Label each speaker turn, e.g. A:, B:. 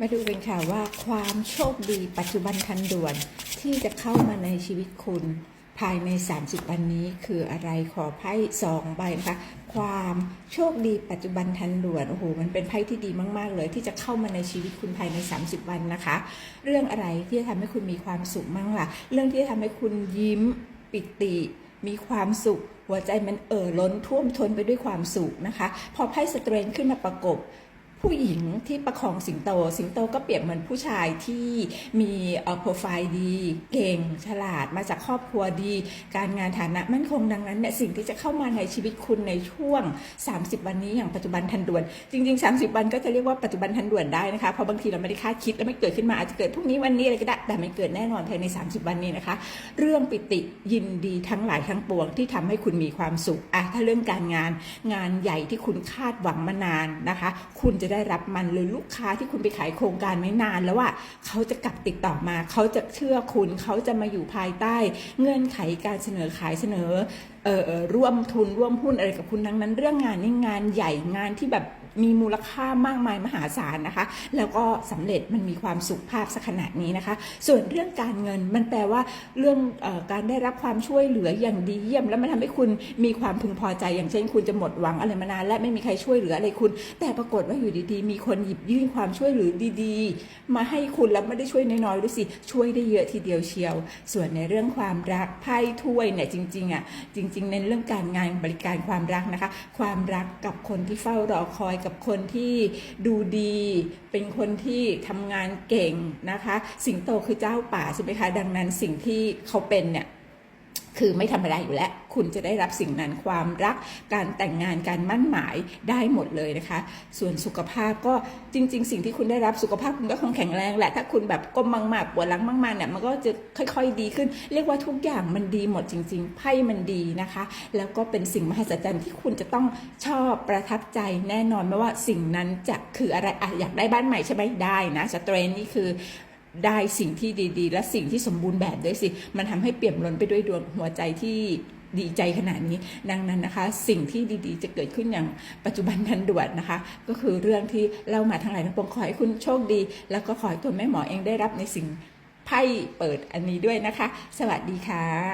A: มาดูกันค่ะว่าความโชคดีปัจจุบันทันด่วนที่จะเข้ามาในชีวิตคุณ ภายใน 30 วันนี้คืออะไรขอไพ่สองใบนะคะความโชคดีปัจจุบันทันด่วนโอ้โหมันเป็นไพ่ที่ดีมาก ๆ เลยที่จะเข้ามาในชีวิตคุณภายใน 30 วันนะคะ เรื่องอะไรที่จะทำให้คุณมีความสุขมั่งล่ะ เรื่องที่จะทำให้คุณยิ้มปิติมีความสุข หัวใจมันเอ่อล้นท่วมท้นไปด้วยความสุขนะคะ พอไพ่สเตรนขึ้นมาประกบ ผู้หญิงที่ประคองสิงโต สิงโตก็เปรียบเหมือนผู้ชายที่มีโปรไฟล์ดี เก่งฉลาดมาจากครอบครัวดี การงานฐานะมั่นคงดังนั้นเนี่ยสิ่งที่จะเข้ามาในชีวิตคุณในช่วง 30 วันนี้อย่างปัจจุบันทันด่วน จริง ๆ 30 วันก็จะเรียกว่าปัจจุบันทันด่วนได้นะคะเพราะบางทีเราไม่ได้คาดคิดแล้วไม่เกิดขึ้นมาอาจจะเกิดพรุ่งนี้วันนี้อะไรก็ได้แต่ไม่เกิดแน่นอนภายใน 30 วันนี้นะคะ เรื่องปิติยินดีทั้งหลายทั้งปวงที่ทำให้คุณมีความสุขอะถ้าเรื่องการงานงานใหญ่ที่คุณคาดหวังมานานนะคะ คุณจะได้รับมันหรือลูกค้าที่คุณไปขายโครงการไม่นานแล้วว่าเขาจะกลับติดต่อมา เขาจะเชื่อคุณ เขาจะมาอยู่ภายใต้ เงื่อนไขการเสนอขายเสนอ เอ่อร่วมทุนร่วมหุ้นอะไรกับคุณทั้งนั้น เรื่องงานนี่งานใหญ่งานที่แบบมีมูลค่ามากมายมหาศาลนะคะ แล้วก็สำเร็จมันมีความสุขภาพสักขนาดนี้นะคะ ส่วนเรื่องการเงินมันแปลว่าเรื่องออการได้รับความช่วยเหลืออย่างดีเยี่ยม แล้วมันทำให้คุณมีความพึงพอใจ อย่างเช่น คุณจะหมดหวังอะไรมานานและไม่มีใครช่วยเหลืออะไรคุณ แต่ปรากฏว่าอยู่ดีๆ มีคนหยิบยื่นความช่วยเหลือดีๆ มาให้คุณแล้วไม่ได้ช่วยน้อยๆด้วยสิช่วยได้เยอะทีเดียวเชียว ส่วนในเรื่องความรักไพ่ถ้วยเนี่ยจริงๆอะจริงริง ๆเนเรื่องการงานบริการความรักนะคะ ความรักกับคนที่เฝ้ารอคอยกับคนที่ดูดี เป็นคนที่ทำงานเก่งนะคะ สิงโตคือเจ้าป่าใช่ไหมคะ ดังนั้นสิ่งที่เขาเป็นเนี่ย คือไม่ธรรมดาอยู่แล้ว คุณจะได้รับสิ่งนั้นความรัก การแต่งงานการมั่นหมายได้หมดเลยนะคะ ส่วนสุขภาพก็จริง ๆ สิ่งที่คุณได้รับสุขภาพคุณก็คงแข็งแรงแหละ ถ้าคุณแบบก้มมากๆปวดหลังมากๆเนี่ยมันก็จะค่อยๆดีขึ้น เรียกว่าทุกอย่างมันดีหมดจริง ๆไพ่มันดีนะคะ แล้วก็เป็นสิ่งมหัศจรรย์ที่คุณจะต้องชอบประทับใจแน่นอนไม่ว่าสิ่งนั้นจะคืออะไรอะอยากได้บ้านใหม่ใช่ไหมได้นะสเตรนนี่คือ ได้สิ่งที่ดี ๆ และสิ่งที่สมบูรณ์แบบด้วยสิ มันทำให้เปี่ยมล้นไปด้วยดวงหัวใจที่ดีใจขนาดนี้ดังนั้นนะคะ สิ่งที่ดีๆ จะเกิดขึ้นอย่างปัจจุบันทันด่วนนะคะ ก็คือเรื่องที่เล่ามาทั้งหลายทั้งปวงขอให้คุณโชคดี แล้วก็ขอให้ตัวแม่หมอเองได้รับในสิ่งไพ่เปิดอันนี้ด้วยนะคะ สวัสดีค่ะ